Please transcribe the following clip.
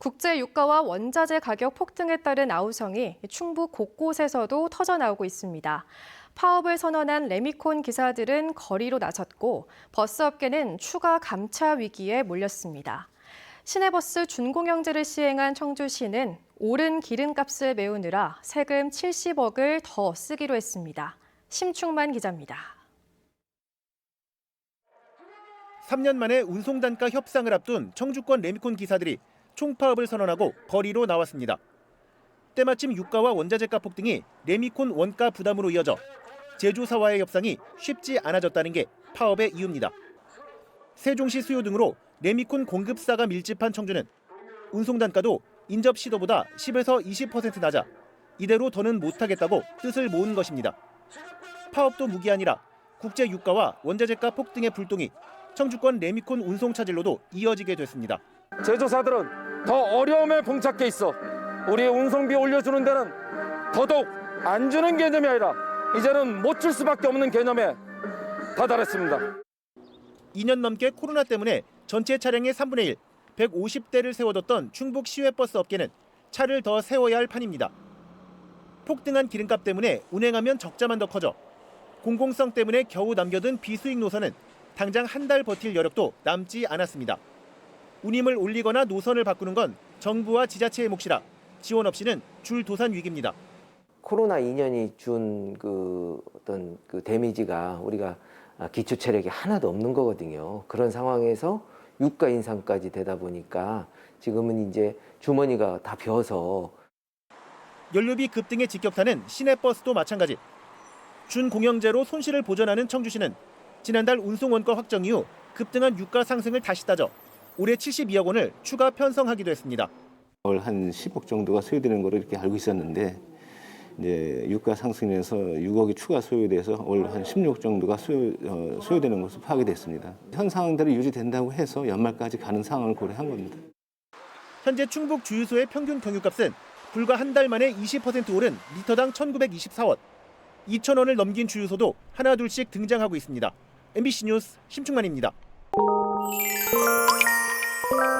국제 유가와 원자재 가격 폭등에 따른 아우성이 충북 곳곳에서도 터져 나오고 있습니다. 파업을 선언한 레미콘 기사들은 거리로 나섰고 버스 업계는 추가 감차 위기에 몰렸습니다. 시내버스 준공영제를 시행한 청주시는 오른 기름값을 메우느라 세금 70억을 더 쓰기로 했습니다. 심충만 기자입니다. 3년 만에 운송단가 협상을 앞둔 청주권 레미콘 기사들이 총파업을 선언하고 거리로 나왔습니다. 때마침 유가와 원자재 가 폭 등이 레미콘 원가 부담으로 이어져 제조사와의 협상이 쉽지 않아졌다는 게 파업의 이유입니다. 세종시 수요 등으로 레미콘 공급사가 밀집한 청주는 운송 단가도 인접 시도보다 10에서 20% 낮아 이대로 더는 못하겠다고 뜻을 모은 것입니다. 파업도 무기 아니라 국제 유가와 원자재가 폭등의 불똥이 청주권 레미콘 운송 차질로도 이어지게 됐습니다. 제조사들은 더 어려움에 봉착해 있어 우리 운송비 올려주는 데는 더더욱 안 주는 개념이 아니라 이제는 못 줄 수밖에 없는 개념에 다다랐습니다. 2년 넘게 코로나 때문에 전체 차량의 3분의 1, 150대를 세워뒀던 충북 시외버스 업계는 차를 더 세워야 할 판입니다. 폭등한 기름값 때문에 운행하면 적자만 더 커져 공공성 때문에 겨우 남겨둔 비수익 노선은 당장 한 달 버틸 여력도 남지 않았습니다. 운임을 올리거나 노선을 바꾸는 건 정부와 지자체의 몫이라 지원 없이는 줄 도산 위기입니다. 코로나 2년이 준 그 어떤 그 데미지가 우리가 아, 기초 체력이 하나도 없는 거거든요. 그런 상황에서 유가 인상까지 되다 보니까 지금은 이제 주머니가 다 비어서 연료비 급등에 직격타는 시내버스도 마찬가지. 준공영제로 손실을 보전하는 청주시는 지난달 운송 원가 확정 이후 급등한 유가 상승을 다시 따져 올해 72억 원을 추가 편성하기도 했습니다. 월한 10억 정도가 소요되는 거로 이렇게 알고 있었는데 이제 유가 상승에서 6억이 추가 소요돼서 월한 16억 정도가 소요, 어, 소요되는 것으로 파악이 됐습니다. 현 상황대로 유지된다고 해서 연말까지 가는 상황을 고려한 겁니다. 현재 충북 주유소의 평균 경유값은 불과 한 달 만에 20% 오른 리터당 1,924원. 2,000원을 넘긴 주유소도 하나 둘씩 등장하고 있습니다. MBC 뉴스 심충만입니다. Thank you.